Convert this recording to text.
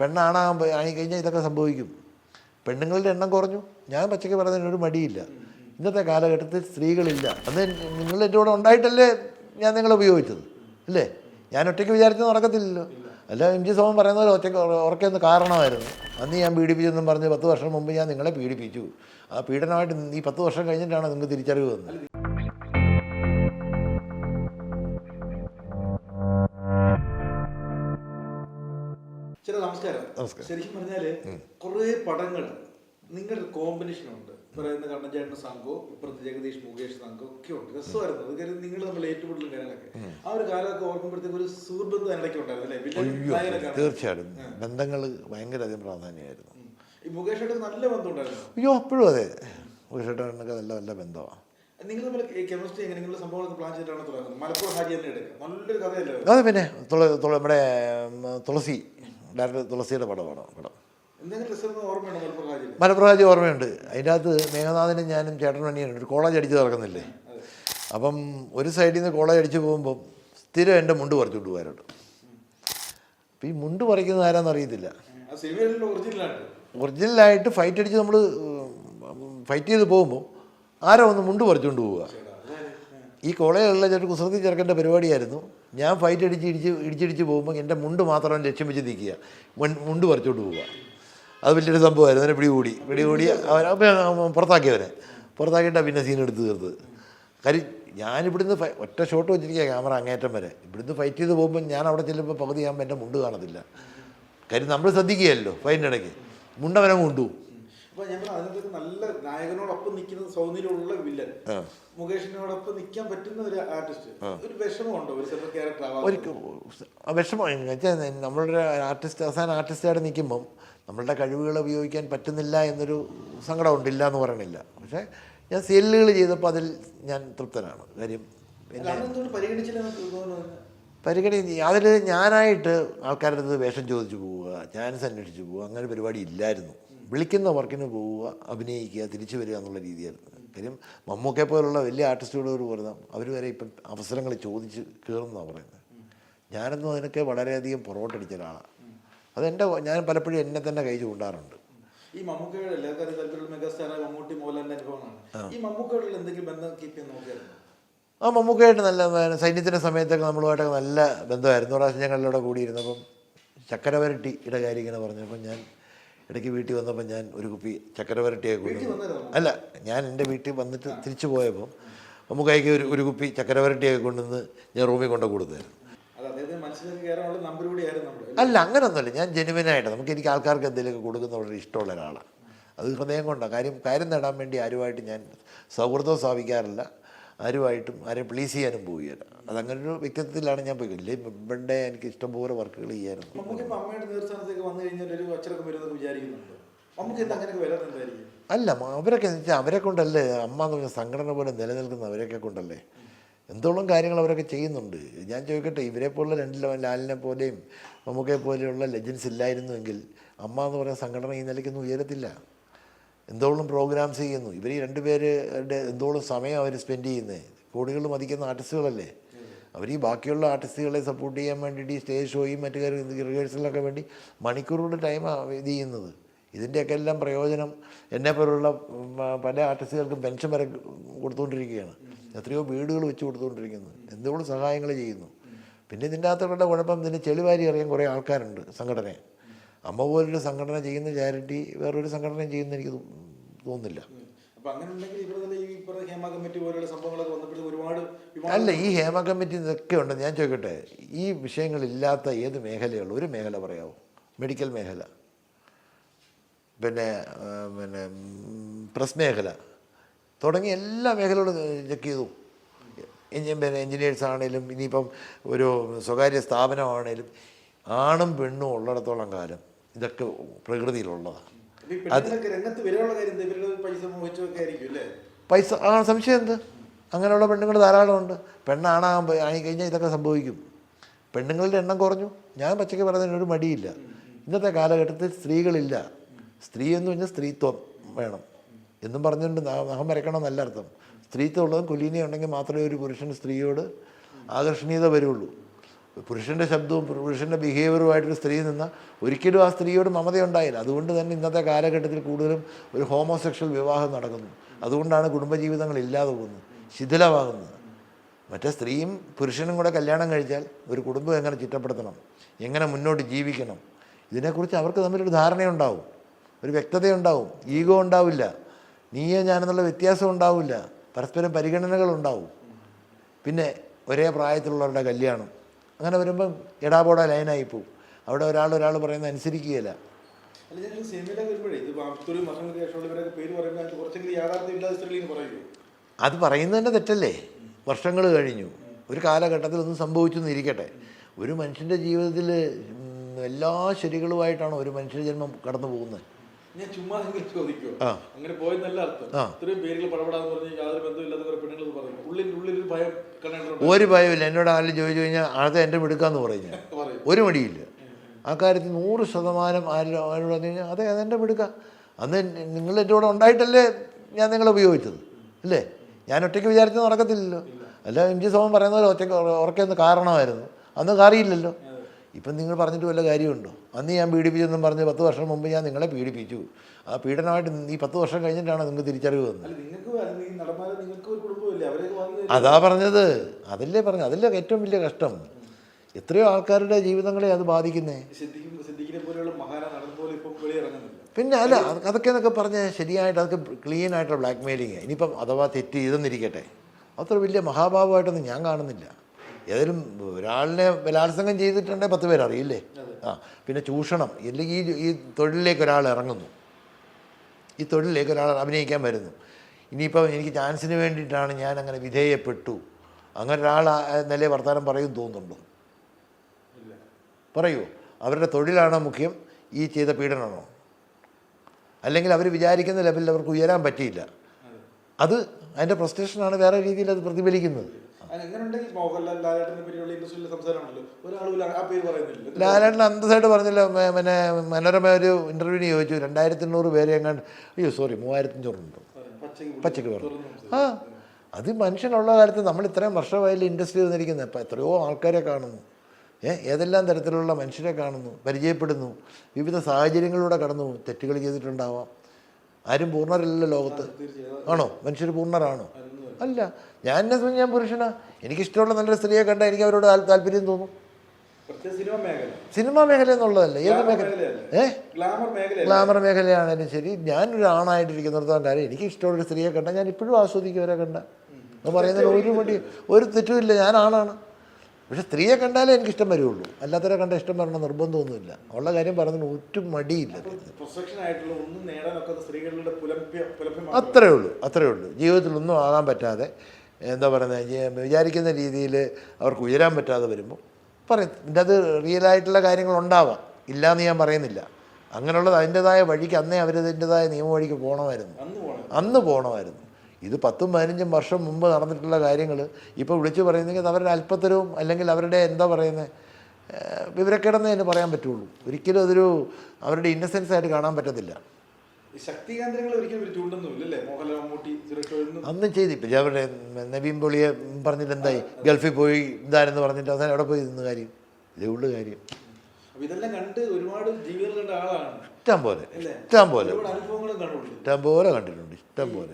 പെണ്ണാണാകാൻ പോയി ആയി കഴിഞ്ഞാൽ ഇതൊക്കെ സംഭവിക്കും. പെണ്ണുങ്ങളുടെ എണ്ണം കുറഞ്ഞു. ഞാൻ പച്ചയ്ക്ക് പറയുന്നതിന് ഒരു മടിയില്ല. ഇന്നത്തെ കാലഘട്ടത്തിൽ സ്ത്രീകളില്ല. അന്ന് നിങ്ങൾ എന്റെ കൂടെ ഉണ്ടായിട്ടല്ലേ ഞാൻ നിങ്ങളെ ഉപയോഗിച്ചത്? അല്ലേ ഞാൻ ഒറ്റയ്ക്ക് വിചാരിച്ചത് നടക്കത്തില്ലല്ലോ അല്ല എം ജി സോമൻ പോലെ ഒറ്റയ്ക്ക് ഉറക്കുന്ന കാരണമായിരുന്നു. അന്ന് ഞാൻ പീഡിപ്പിച്ചെന്നും പറഞ്ഞ് പത്ത് വർഷം മുമ്പ് ഞാൻ നിങ്ങളെ പീഡിപ്പിച്ചു. ആ പീഡനമായിട്ട് ഈ പത്ത് വർഷം കഴിഞ്ഞിട്ടാണ് നിങ്ങൾക്ക് തിരിച്ചറിവ് വന്നത്. നമസ്കാരം. ശരിക്കും പറഞ്ഞാൽ കുറെ പടങ്ങൾ നിങ്ങളുടെ കോമ്പിനേഷൻ ഉണ്ട്. പറയുന്ന കണ്ണഞ്ചേട്ടൻ സംഘവും ഇപ്പുറത്ത് ജഗദീഷ് മുകേഷ് സംഘവും ഒക്കെ ഉണ്ട്. രസമായിരുന്നു. അത് കാര്യം നിങ്ങൾ നമ്മൾ ഏറ്റുമുട്ടലും കാര്യങ്ങളൊക്കെ. ആ ഒരു കാലമൊക്കെ ഓർക്കുമ്പോഴത്തേക്ക് ഒരു സുഹൃബന്ധം അതിനിടയ്ക്ക് ഉണ്ടായിരുന്നു തീർച്ചയായിട്ടും. ബന്ധങ്ങൾ ഭയങ്കരധികം പ്രാധാന്യമായിരുന്നു. ഉം. ഈ മുകേഷായിട്ട് നല്ല ബന്ധം ഉണ്ടായിരുന്നു. അയ്യോ അപ്പോഴും അതെ. ഉഷേട്ടനൊക്കെ നല്ല നല്ല ബന്ധമാണ് നിങ്ങൾ കെമിസ്ട്രി എങ്ങനെ? നിങ്ങളുടെ സംഭവങ്ങളൊക്കെ പ്ലാൻ ചെയ്തിട്ടാണ് തുടങ്ങുന്നത്? മലപ്പുറം ഹാജി തന്നെ എടുക്കുക. നല്ലൊരു കഥയല്ലേ അത്? പിന്നെ നമ്മുടെ തുളസി. ഡയറക്ടർ തുളസിയുടെ പടമാണ് പടം രസം ഓർമ്മയുണ്ടോ അതിന്റെ അകത്ത് മേഘനാഥനും ഞാനും ചേട്ടൻ മണിയാണ് ഒരു കോളേജ് അടിച്ച് നടക്കുന്നില്ലേ അപ്പം ഒരു സൈഡിൽ നിന്ന് കോളേജ് അടിച്ച് പോകുമ്പം സ്ഥിരം എന്റെ മുണ്ട് പറിച്ചുകൊണ്ട് പോകാറുണ്ട്. അപ്പം ഈ മുണ്ട് പറിക്കുന്നത് ആരാന്ന് അറിയത്തില്ല. ഒറിജിനലായിട്ട്? ഫൈറ്റ് അടിച്ച് നമ്മൾ ഫൈറ്റ് ചെയ്ത് പോകുമ്പോൾ ആരോ ഒന്ന് മുണ്ട് പറിച്ചുകൊണ്ട് പോവുക. ഈ കോളേജിലുള്ള ചെറു കുസൃതി ചെറുക്കന്റെ പരിപാടിയായിരുന്നു. ഞാൻ ഫൈറ്റ് അടിച്ച് ഇടിച്ച് ഇടിച്ചിടിച്ച് പോകുമ്പോൾ എന്റെ മുണ്ട് മാത്രം ലക്ഷ്യം വെച്ച് നിൽക്കുക. മുണ്ട് പറിച്ചോണ്ട് പോവുക. അത് വലിയൊരു സംഭവമായിരുന്നു. അവനെ പിടികൂടി. പിടികൂടി അവൻ അവൻ പുറത്താക്കിയവനെ. പുറത്താക്കിയിട്ടാണ് പിന്നെ സീൻ എടുത്ത് തീർത്തത് കാര്യം ഞാനിവിടുന്ന് ഫൈ- ഒറ്റ ഷോട്ട് വെച്ചിരിക്കുക ക്യാമറ അങ്ങേറ്റം വരെ. ഇവിടുന്ന് ഫൈറ്റ് ചെയ്ത് പോകുമ്പോൾ ഞാൻ അവിടെ ചെല്ലുമ്പോൾ പകുതി ആകുമ്പോൾ എന്റെ മുണ്ട് കാണത്തില്ല. കാര്യം നമ്മൾ ശ്രദ്ധിക്കുകയല്ലോ ഫൈന്റെ ഇടയ്ക്ക്. മുണ്ടവനെ കൊണ്ടുപോകും. അപ്പൊ ഞാൻ പറഞ്ഞു, അതിനകത്ത് നല്ല നായകനോടൊപ്പം നിൽക്കുന്ന സൗന്ദര്യമുള്ള വില്ലൻ. മുകേഷിനോടൊപ്പം നിൽക്കാൻ പറ്റുന്ന ഒരു ആർട്ടിസ്റ്റ്. ഒരു വിഷമമുണ്ടോ ഒരു ചിലപ്പോൾ ക്യാരക്ടർ ആവാൻ ഒരിക്കൽ വിഷമം എന്ന് നമ്മളുടെ ആർട്ടിസ്റ്റ് അവസാന ആർട്ടിസ്റ്റായിട്ട് നിൽക്കുമ്പം നമ്മളുടെ കഴിവുകൾ ഉപയോഗിക്കാൻ പറ്റുന്നില്ല എന്നൊരു സങ്കടമുണ്ട് ഇല്ല എന്ന് പറയണില്ല. പക്ഷേ ഞാൻ സെല്ലുകൾ ചെയ്തപ്പോൾ അതിൽ ഞാൻ തൃപ്തനാണ്. കാര്യം പരിഗണി അതിൽ ഞാനായിട്ട് ആൾക്കാരുടെ അടുത്ത് വേഷം ചോദിച്ചു പോവുക ഞാൻ സന്വേഷിച്ചു പോവുക അങ്ങനെ പരിപാടി ഇല്ലായിരുന്നു. വിളിക്കുന്ന വർക്കിന് പോവുക അഭിനയിക്കുക തിരിച്ചു വരിക എന്നുള്ള രീതിയായിരുന്നു. കാര്യം മമ്മൂക്കെ പോലുള്ള വലിയ ആർട്ടിസ്റ്റുകളോട് പറഞ്ഞാൽ അവർ വരെ ഇപ്പം അവസരങ്ങൾ ചോദിച്ച് കയറുന്നതാണ് പറയുന്നത്. ഞാനൊന്നും അതിനൊക്കെ വളരെയധികം പുറകോട്ടടിച്ച ഒരാളാണ് അതെന്റെ ഞാൻ പലപ്പോഴും എന്നെ തന്നെ കൈ ചൂണ്ടാറുണ്ട്. ഈ മമ്മൂക്കയുടെ മെഗാസ്റ്റാറായ മമ്മൂട്ടി അനുഭവമാണ് ഈ മമ്മൂക്കയോടുള്ള എന്തെങ്കിലും ബന്ധം കീപ്പ് ചെയ്യാൻ നോക്കിയായിരുന്നു? ആ മമ്മൂക്കയായിട്ട് നല്ല സൈന്യത്തിന്റെ സമയത്തൊക്കെ നമ്മളുമായിട്ടൊക്കെ നല്ല ബന്ധമായിരുന്നു. പ്രാവശ്യം ഞങ്ങളിവിടെ കൂടിയിരുന്നപ്പം ചക്കരവരട്ടി വരട്ടിയുടെ കാര്യം ഇങ്ങനെ പറഞ്ഞപ്പം ഞാൻ ഇടയ്ക്ക് വീട്ടിൽ വന്നപ്പോൾ ഞാൻ ഒരു കുപ്പി ചക്കര വരട്ടിയൊക്കെ കൊണ്ടു അല്ല ഞാൻ എന്റെ വീട്ടിൽ വന്നിട്ട് തിരിച്ചു പോയപ്പോൾ മമ്മൂക്കായ്ക്ക് ഒരു ഒരു കുപ്പി ചക്കര വരട്ടിയൊക്കെ കൊണ്ടുവന്ന് ഞാൻ റൂമിൽ കൊണ്ടു കൊടുത്തായിരുന്നു. അല്ല അങ്ങനൊന്നുമല്ല. ഞാൻ ജെനുവിനായിട്ട് നമുക്ക് എനിക്ക് ആൾക്കാർക്ക് എന്തെങ്കിലുമൊക്കെ കൊടുക്കുന്ന വളരെ ഇഷ്ടമുള്ള ഒരാളാണ്. അത് ഹൃദയം കൊണ്ടാണ് കാര്യം കാര്യം നേടാൻ വേണ്ടി ആരുമായിട്ട് ഞാൻ സൗഹൃദം സ്ഥാപിക്കാറില്ല. ആരുമായിട്ടും ആരെയും പ്ലീസ് ചെയ്യാനും പോവുകയില്ല. അതങ്ങനെ ഒരു വ്യക്തിത്വത്തിലാണ് ഞാൻ പോയി. ഇല്ലേ ഇവിടെ എനിക്ക് ഇഷ്ടംപോലെ വർക്കുകൾ ചെയ്യായിരുന്നു എന്തായിരിക്കും? അല്ല അവരൊക്കെ വെച്ചാൽ അവരെ കൊണ്ടല്ലേ അമ്മ എന്ന് പറഞ്ഞ സംഘടന പോലെ നിലനിൽക്കുന്ന അവരൊക്കെ കൊണ്ടല്ലേ? എന്തോളം കാര്യങ്ങൾ അവരൊക്കെ ചെയ്യുന്നുണ്ട്. ഞാൻ ചോദിക്കട്ടെ ഇവരെ പോലുള്ള രണ്ട് ല- ലാലിനെ പോലെയും മമ്മൂക്കെ പോലെയുള്ള ലെജൻസ് ഇല്ലായിരുന്നുവെങ്കിൽ അമ്മ എന്ന് പറയുന്ന സംഘടന ഈ നിലയ്ക്കൊന്നും ഉയരത്തില്ല. എന്തോളം പ്രോഗ്രാംസ് ചെയ്യുന്നു. ഇവർ ഈ രണ്ടുപേരുടെ എന്തോളം സമയം അവർ സ്പെൻഡ് ചെയ്യുന്നത് കോടികൾ മതിക്കുന്ന ആർട്ടിസ്റ്റുകളല്ലേ അവർ ഈ ബാക്കിയുള്ള ആർട്ടിസ്റ്റുകളെ സപ്പോർട്ട് ചെയ്യാൻ വേണ്ടിയിട്ട് ഈ സ്റ്റേജ് ഷോയും മറ്റു കാര്യം റിഹേഴ്സലിനൊക്കെ വേണ്ടി മണിക്കൂറുകളുടെ ടൈമാണ് ഇത് ചെയ്യുന്നത്. ഇതിന്റെയൊക്കെ എല്ലാം പ്രയോജനം എന്നെ പോലുള്ള പല ആർട്ടിസ്റ്റുകൾക്കും പെൻഷൻ വരെ കൊടുത്തുകൊണ്ടിരിക്കുകയാണ്. എത്രയോ വീടുകൾ വെച്ച് കൊടുത്തുകൊണ്ടിരിക്കുന്നു. എന്തോളം സഹായങ്ങൾ ചെയ്യുന്നു. പിന്നെ ഇതിന്റെ അകത്തുള്ള കുഴപ്പം ഇതിന് ചെളിവാരി അറിയാൻ കുറേ ആൾക്കാരുണ്ട് സംഘടനയെ അമ്മ പോലൊരു സംഘടന ചെയ്യുന്ന ചാരിറ്റി വേറൊരു സംഘടനയും ചെയ്യുന്ന എനിക്ക് തോന്നുന്നില്ല. അല്ല ഈ ഹേമ കമ്മിറ്റി ഇതൊക്കെ ഉണ്ട്. ഞാൻ ചോദിക്കട്ടെ ഈ വിഷയങ്ങളില്ലാത്ത ഏത് മേഖലയുള്ളൂ ഒരു മേഖല പറയാമോ മെഡിക്കൽ മേഖല. പിന്നെ പിന്നെ പ്രസ് മേഖല. തുടങ്ങി എല്ലാ മേഖലകളും ചെക്ക് ചെയ്തു. പിന്നെ എൻജിനീയേഴ്സ് ആണേലും ഇനിയിപ്പം ഒരു സ്വകാര്യ സ്ഥാപനമാണെങ്കിലും ആണും പെണ്ണും ഉള്ളിടത്തോളം കാലം ഇതൊക്കെ പ്രകൃതിയിലുള്ളതാണ്. പൈസ ആ സംശയം എന്ത്? അങ്ങനെയുള്ള പെണ്ണുങ്ങൾ ധാരാളമുണ്ട്. പെണ്ണാണാകാൻ ആയി കഴിഞ്ഞാൽ ഇതൊക്കെ സംഭവിക്കും. പെണ്ണുങ്ങളുടെ എണ്ണം കുറഞ്ഞു. ഞാൻ പച്ചയ്ക്ക് പറയുന്നതിനൊരു മടിയില്ല. ഇന്നത്തെ കാലഘട്ടത്തിൽ സ്ത്രീകളില്ല. സ്ത്രീ എന്ന് പറഞ്ഞാൽ സ്ത്രീത്വം വേണം. എന്നും പറഞ്ഞുകൊണ്ട് നഖം വരയ്ക്കണം എന്നല്ല അർത്ഥം. സ്ത്രീത്വം ഉള്ളതും കുലീനിയുണ്ടെങ്കിൽ മാത്രമേ ഒരു പുരുഷൻ സ്ത്രീയോട് ആകർഷണീയത വരുള്ളൂ. പുരുഷന്റെ ശബ്ദവും പുരുഷന്റെ ബിഹേവിയറുമായിട്ടൊരു സ്ത്രീ നിന്ന ഒരിക്കലും ആ സ്ത്രീയോട് മമത ഉണ്ടായില്ല അതുകൊണ്ട് തന്നെ ഇന്നത്തെ കാലഘട്ടത്തിൽ കൂടുതലും ഒരു ഹോമോസെക്ഷൽ വിവാഹം നടക്കുന്നു. അതുകൊണ്ടാണ് കുടുംബജീവിതങ്ങൾ ഇല്ലാതെ പോകുന്നത് ശിഥിലമാകുന്നത്. മറ്റേ സ്ത്രീയും പുരുഷനും കൂടെ കല്യാണം കഴിച്ചാൽ ഒരു കുടുംബം എങ്ങനെ ചിട്ടപ്പെടുത്തണം? എങ്ങനെ മുന്നോട്ട് ജീവിക്കണം? ഇതിനെക്കുറിച്ച് അവർക്ക് തമ്മിലൊരു ധാരണയുണ്ടാവും. ഒരു വ്യക്തതയുണ്ടാവും. ഈഗോ ഉണ്ടാവില്ല. നീയോ ഞാനെന്നുള്ള വ്യത്യാസം ഉണ്ടാവില്ല. പരസ്പരം പരിഗണനകളുണ്ടാവും. പിന്നെ ഒരേ പ്രായത്തിലുള്ളവരുടെ കല്യാണം. അങ്ങനെ വരുമ്പം എടാപോട ലൈനായി പോവും. അവിടെ ഒരാൾ ഒരാൾ പറയുന്നത് അനുസരിക്കുകയില്ല. അത് പറയുന്നത് തന്നെ തെറ്റല്ലേ? വർഷങ്ങൾ കഴിഞ്ഞു. ഒരു കാലഘട്ടത്തിൽ ഒന്നും സംഭവിച്ചു എന്നിരിക്കട്ടെ ഒരു മനുഷ്യന്റെ ജീവിതത്തിൽ എല്ലാ ശരികളുമായിട്ടാണ് ഒരു മനുഷ്യ ജന്മം കടന്നു പോകുന്നത് ഞാൻ ചുമ്മാ നിങ്ങൾ ചോദിക്കുമോ ആ. അങ്ങനെ പോയെന്നല്ല അർത്ഥം. ഇത്രയും പേരുകൾ പടപെടാന്ന് പറഞ്ഞ് യാതൊരു ബന്ധമില്ലാത്ത കുറെ പെണ്ണുങ്ങൾ പറഞ്ഞു ഉള്ളിൽ ഉള്ളിൽ ഒരു ഭയം കണ്ടു ഒരു ഭയമില്ല എന്നോട് ആരെങ്കിലും ചോദിച്ചു കഴിഞ്ഞാൽ അത് എന്റെ മിടുക്കാന്ന് പറയും ഒരു മടിയില്ല. ആ കാര്യത്തിൽ നൂറ് ശതമാനം ആരും ആരോട് പറഞ്ഞു കഴിഞ്ഞാൽ അതെ അതെന്റെ മിടുക്ക. അന്ന് നിങ്ങൾ എന്റെ കൂടെ ഉണ്ടായിട്ടല്ലേ ഞാൻ നിങ്ങളെ ഉപയോഗിച്ചത്. അല്ലേ? ഞാൻ ഒറ്റയ്ക്ക് വിചാരിച്ചത് നടക്കത്തില്ലല്ലോ. അല്ല എം ജി സോമൻ പറയുന്ന പോലെ ഒറ്റയ്ക്ക് ഉറക്കുന്ന കാരണമായിരുന്നു. അന്ന് കാറിയില്ലല്ലോ. ഇപ്പം നിങ്ങൾ പറഞ്ഞിട്ട് വല്ല കാര്യമുണ്ടോ? അന്ന് ഞാൻ പീഡിപ്പിച്ചെന്നും പറഞ്ഞ് പത്ത് വർഷം മുമ്പ് ഞാൻ നിങ്ങളെ പീഡിപ്പിച്ചു. ആ പീഡനമായിട്ട് ഈ പത്ത് വർഷം കഴിഞ്ഞിട്ടാണ് നിങ്ങൾക്ക് തിരിച്ചറിവ് വന്നത്. അതാ പറഞ്ഞത്. അതല്ലേ പറഞ്ഞത്. അതല്ലേ ഏറ്റവും വലിയ കഷ്ടം. എത്രയോ ആൾക്കാരുടെ ജീവിതങ്ങളെ അത് ബാധിക്കുന്നേ. പിന്നെ അല്ല അതൊക്കെ എന്നൊക്കെ പറഞ്ഞ് ശരിയായിട്ട് അതൊക്കെ ക്ലീൻ ആയിട്ടുള്ള ബ്ലാക്ക് മെയിലിങ് ഇനിയിപ്പം അഥവാ തെറ്റ് ചെയ്തെന്നിരിക്കട്ടെ അത്ര വലിയ മഹാഭാവമായിട്ടൊന്നും ഞാൻ കാണുന്നില്ല. ഏതായാലും ഒരാളിനെ ബലാത്സംഗം ചെയ്തിട്ടുണ്ടെങ്കിൽ പത്ത് പേരറിയില്ലേ ആ പിന്നെ ചൂഷണം. ഇല്ലെങ്കിൽ ഈ ഈ തൊഴിലിലേക്ക് ഒരാൾ ഇറങ്ങുന്നു. ഈ തൊഴിലിലേക്ക് ഒരാൾ അഭിനയിക്കാൻ വരുന്നു. ഇനിയിപ്പം എനിക്ക് ചാൻസിന് വേണ്ടിയിട്ടാണ് ഞാൻ അങ്ങനെ വിധേയപ്പെട്ടു. അങ്ങനെ ഒരാൾ നിലയെ വർത്തമാനം പറയും തോന്നുന്നുണ്ടോ? ഇല്ല. പറയൂ. അവരുടെ തൊഴിലാണോ മുഖ്യം? ഈ ചെയ്ത പീഡനമാണോ അല്ലെങ്കിൽ അവർ വിചാരിക്കുന്ന ലെവലിൽ അവർക്ക് ഉയരാൻ പറ്റിയില്ല. അത്. അതിന്റെ പ്രസ്റ്റേഷനാണ് വേറെ രീതിയിൽ അത് പ്രതിഫലിക്കുന്നത്. അങ്ങനെ ഉണ്ടെങ്കിൽ മോഹൻലാൽ ലാലേട്ടനെ പറ്റിയുള്ള ഇൻഡസ്ട്രിയിലെ സംസാരമാണല്ലോ. ഒരാളും ആ പേര് പറയുന്നില്ല. ലാലേട്ടൻ അന്തസ്സായിട്ട് പറഞ്ഞില്ല. പിന്നെ മനോരമ ഒരു ഇന്റർവ്യൂവിന് ചോദിച്ചു. രണ്ടായിരത്തി എണ്ണൂറ് പേരെ എങ്ങാണ്ട് അയ്യോ സോറി മൂവായിരത്തി അഞ്ഞൂറുണ്ട് പച്ചക്ക് പച്ചയ്ക്ക് പറഞ്ഞു. ആ അത് മനുഷ്യനുള്ള കാലത്ത് നമ്മൾ ഇത്രയും വർഷമായാലും ഇൻഡസ്ട്രി വന്നിരിക്കുന്നത്. ഇപ്പം എത്രയോ ആൾക്കാരെ കാണുന്നു. ഏതെല്ലാം തരത്തിലുള്ള മനുഷ്യരെ കാണുന്നു പരിചയപ്പെടുന്നു വിവിധ സാഹചര്യങ്ങളിലൂടെ കടന്നു. തെറ്റുകൾ ചെയ്തിട്ടുണ്ടാവാം. ആരും പൂർണരല്ലല്ലോ ലോകത്ത്. ആണോ? മനുഷ്യർ പൂർണരാണോ? അല്ല ഞാൻ എന്നെ സംബന്ധിച്ച് ഞാൻ പുരുഷനാ. എനിക്കിഷ്ടമുള്ള നല്ലൊരു സ്ത്രീയെ കണ്ടാൽ എനിക്ക് അവരോട് താല്പര്യം തോന്നും. സിനിമ മേഖല. എന്നുള്ളതല്ല. ഏത് മേഖല? ഏഹ് ഏ? ഗ്ലാമർ മേഖല ഗ്ലാമർ മേഖലയാണേലും ശരി. ഞാനൊരു ആണായിട്ടിരിക്കുന്നിടത്തോളം കാര്യം എനിക്ക് ഇഷ്ടമുള്ളൊരു സ്ത്രീയെ കണ്ടാൽ ഞാൻ ഇപ്പോഴും ആസ്വദിക്കും അവരെ കണ്ട. എന്ന് പറയുന്നതിന് ഒരു മടി ഒരു തെറ്റുമില്ല ഞാൻ ആണാണ് പക്ഷെ സ്ത്രീയെ കണ്ടാലേ എനിക്ക് ഇഷ്ടം വരുള്ളൂ. അല്ലാത്തവരെ കണ്ട ഇഷ്ടം വരണം നിർബന്ധമൊന്നുമില്ല. ഉള്ള കാര്യം പറഞ്ഞതിന് ഒറ്റ മടിയില്ല. അത്രേ ഉള്ളൂ അത്രേ ഉള്ളൂ. ജീവിതത്തിൽ ഒന്നും ആകാൻ പറ്റാതെ എന്താ പറയുന്നത് വിചാരിക്കുന്ന രീതിയിൽ അവർക്ക് ഉയരാൻ പറ്റാതെ വരുമ്പോൾ പറയും ഇതിന്റെ അത് റിയലായിട്ടുള്ള കാര്യങ്ങൾ ഉണ്ടാവാം. ഇല്ലയെന്ന് ഞാൻ പറയുന്നില്ല. അങ്ങനെയുള്ളത് അതിന്റെതായ വഴിക്ക് അന്നേ അവരതിന്റെതായ നിയമവഴിക്ക് പോകണമായിരുന്നു അന്ന് പോകണമായിരുന്നു ഇത് പത്തും പതിനഞ്ചും വർഷം മുമ്പ് നടന്നിട്ടുള്ള കാര്യങ്ങൾ. ഇപ്പോൾ വിളിച്ചു പറയുന്നെങ്കിൽ അവരുടെ അല്പത്തരവും അല്ലെങ്കിൽ അവരുടെ എന്താ പറയുന്നത് വിവരക്കിടന്ന് തന്നെ പറയാൻ പറ്റുള്ളൂ. ഒരിക്കലും അതൊരു അവരുടെ ഇന്നസെൻസ് ആയിട്ട് കാണാൻ പറ്റത്തില്ല. അന്നും ചെയ്തില്ല അവരുടെ നവീൻ പൊളിയെ പറഞ്ഞിട്ട് എന്തായി? ഗൾഫിൽ പോയി ഇതാരെന്ന് പറഞ്ഞിട്ട് അവസാനം അവിടെ പോയി നിന്ന് കാര്യം? ഇതേ ഉള്ളു കാര്യം. അപ്പൊ ഇതെല്ലാം കണ്ട് ഒരുപാട് കണ്ട ആളാണ്. ഇഷ്ടം പോലെ. ഇഷ്ടം പോലെ. ഇഷ്ടം പോലെ കണ്ടിട്ടുണ്ട്. ഇഷ്ടം പോലെ.